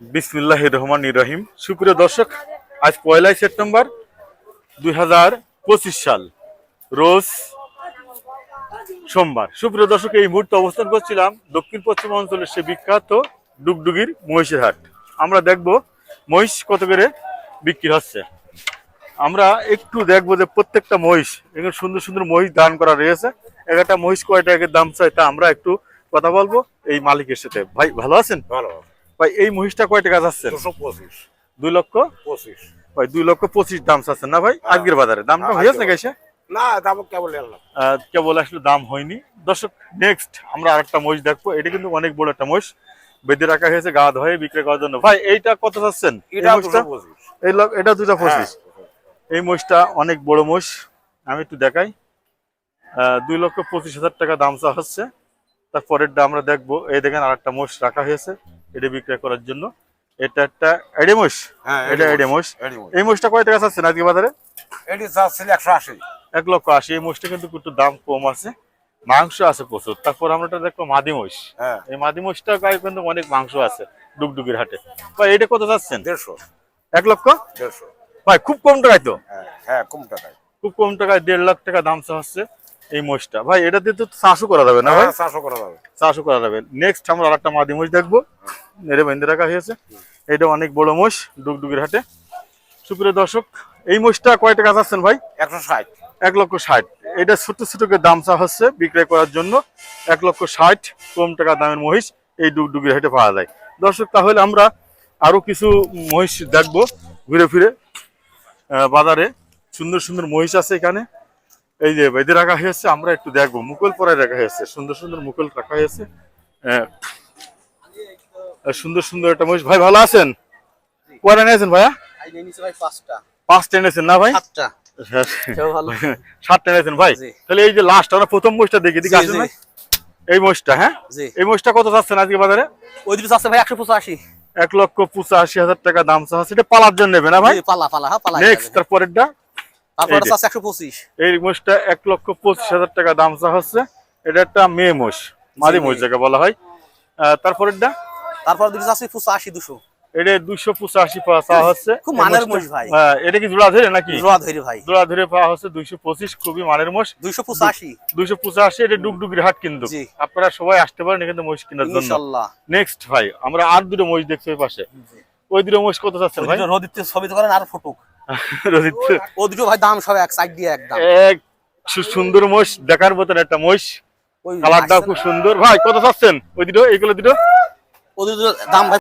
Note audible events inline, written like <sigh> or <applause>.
বিসমিল্লাহ রহমান রহিম। সুপ্রিয় দর্শক, আজ পয়লাই সেপ্টেম্বর দুই হাজার পঁচিশ সাল, রোজ সোমবার। সুপ্রিয় দর্শক, এই মুহূর্তে অবস্থান করছিলাম দক্ষিণ পশ্চিম অঞ্চলের সে বিখ্যাত ডুগডুগির মহিষের হাট। আমরা দেখব মহিষ কত করে বিক্রি হচ্ছে। আমরা একটু দেখব যে প্রত্যেকটা মহিষ, এখানে সুন্দর সুন্দর মহিষ দান করা রয়েছে। এক একটা মহিষ কয় টাকার দাম চাই তা আমরা একটু কথা বলব এই মালিকের সাথে। ভাই, ভালো আছেন? ভালো ভাই এই মহিষটা কয় টাকা যাচ্ছে দুশো পঁচিশ। দুই লক্ষ? পঁচিশ। ভাই দুই লক্ষ পঁচিশ দাম চাচ্ছেন না ভাই? আজকের বাজারে। দামটা হ্যাঁ, হয়েছে আজকের গেছে না দাম কেবল এলাম কেবল আসলে দাম হয়নি। দর্শক নেক্সট আমরা আরেকটা মহিষ দেখব। এটা কিন্তু অনেক বড় একটা মহিষ। বেঁধে রাখা হয়েছে গা ধয়ে বিক্রি করার জন্য। ভাই এইটা কত চাচ্ছেন? এটা দুটা পঁচিশ। হ্যাঁ। এই মহিষটা অনেক বড় মহিষ। আমি একটু দেখাই। আহ, দুই লক্ষ পঁচিশ হাজার টাকা দাম চা হচ্ছে। তারপরেরটা আমরা দেখব। এই দেখেন আর একটা মহিষ রাখা হয়েছে। এটা বিক্রয় করার জন্য। এটা একটা এডে হ্যাঁ এটা এডে মহিষ এডি মহিষ। এই মহিষটা কয় টাকা চাচ্ছেন আজকে বাজারে? এডি চাচ্ছিল একশো আশি। এক লক্ষ আশি। এই মোষটা কিন্তু একটু দাম কম আছে। মাংস আছে প্রচুর। তারপর আমরা এটা দেখব মাদি মহিষ হ্যাঁ। এই মাদি মহিষটা গায়ে কিন্তু অনেক মাংস আছে ডুগডুগির হাটে। ভাই এটা কত চাচ্ছেন? দেড়শো। এক লক্ষ? দেড়শো। ভাই খুব কম টাকায় তো? হ্যাঁ হ্যাঁ কম টাকায়। খুব কম টাকায় দেড় লাখ টাকা দাম চা হচ্ছে এই মহিষটা। ভাই এটা দিয়ে তো চাষও করা যাবে না ভাই? হ্যাঁ, চারশো করা যাবে। চাষও করা যাবে। নেক্সট আমরা আর একটা মাদি মহিষ দেখব। মেরে বেঁধে রাখা হয়েছে। এটা অনেক বড় মহিষ ডুগডুগির হাটে। সুপ্রিয় দর্শক এই মহিষটা কয় টাকা চাচ্ছেন ভাই? একশো ষাট। এক লক্ষ ষাট। এটা ছোট ছোট করে দাম চা হচ্ছে বিক্রয় করার জন্য। এক লক্ষ ষাট কম টাকা দামের মহিষ এই ডুগডুগির হাটে পাওয়া যায়। দর্শক তাহলে আমরা আরও কিছু মহিষ দেখব ঘুরে ফিরে। বাজারে সুন্দর সুন্দর মহিষ আছে এখানে। এই যে বেঁধে রাখা হয়েছে আমরা একটু দেখব। মুকুল পরে রাখা হয়েছে সুন্দর সুন্দর মুকুল রাখা হয়েছে। সুন্দর সুন্দর একটা মহিষ। ভাই ভালো আছেন? কয়টা নিয়েছেন ভাইয়া? পাঁচটা। এনেছেন না ভাই? সাতটা। এনেছেন <laughs> ভাই? তাহলে এই যে লাস্ট আমরা প্রথম মোষটা দেখি দিকে আসেন ভাই এই মোষটা হ্যাঁ? এই মোষটা কত যাচ্ছেন আজকে বাজারে? ওই দুটো আছে ভাই একশো পঁচাশি। এক লক্ষ পঁচাশি হাজার টাকা দাম চাওয়া হচ্ছে এটা পালার জন্য নেবে না ভাই? পালা পালা হ্যাঁ পালা নেক্সট তারপরেরটা? তারপর এই আছে মোষটা এক লক্ষ পঁচিশ হাজার টাকা দাম চাওয়া হচ্ছে। এটা একটা মেয়ে মোষ মাদি মোষ যাকে বলা হয়। তারপরেরটা? তারপর আছে এটা দুইশো পঁচাশি পাওয়া চাওয়া হচ্ছে। খুব মানের মোষ ভাই। হ্যাঁ, এটা কি জোড়া ধরে নাকি? জোড়া ধরে ভাই। জোড়া ধরে পাওয়া হচ্ছে খুবই মানের মোষ। দুইশো পঁচাশি। দুইশো পঁচাশি এটা ডুগডুগির হাট কিন্তু। আপনারা সবাই আসতে পারেন এখানে মহিষ কেনার জন্য। নেক্সট ভাই আমরা আর দুটো মহিষ দেখছি ওই পাশে। ওই দুটো মহিষ কত চাচ্ছেন ভাই? রোদিতে ছবি তো করেন আর ফটুক। <laughs> ও দুটো ভাই দাম সব এক সাইড দিয়ে একদম এক সুন্দর মোষ দেখার মতন একটা ওই কালারটাও খুব সুন্দর। ভাই কত চাচ্ছেন? ওই দুটো এইগুলো দুটো। ও দুটো দাম ভাই